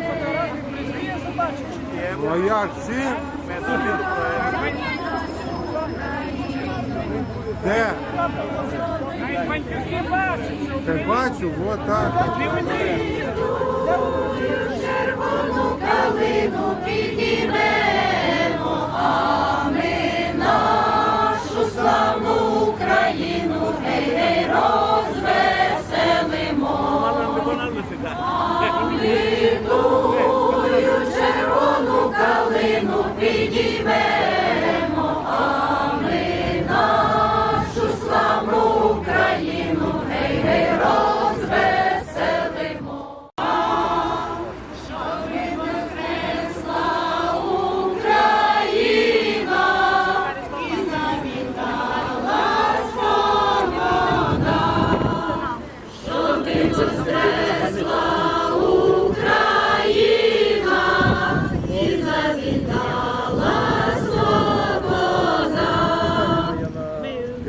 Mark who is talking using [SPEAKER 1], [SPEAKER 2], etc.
[SPEAKER 1] його фотографії призвіє, побачиш. Ну як всі? Де? Ти бачиш? Ти бачу, вот так.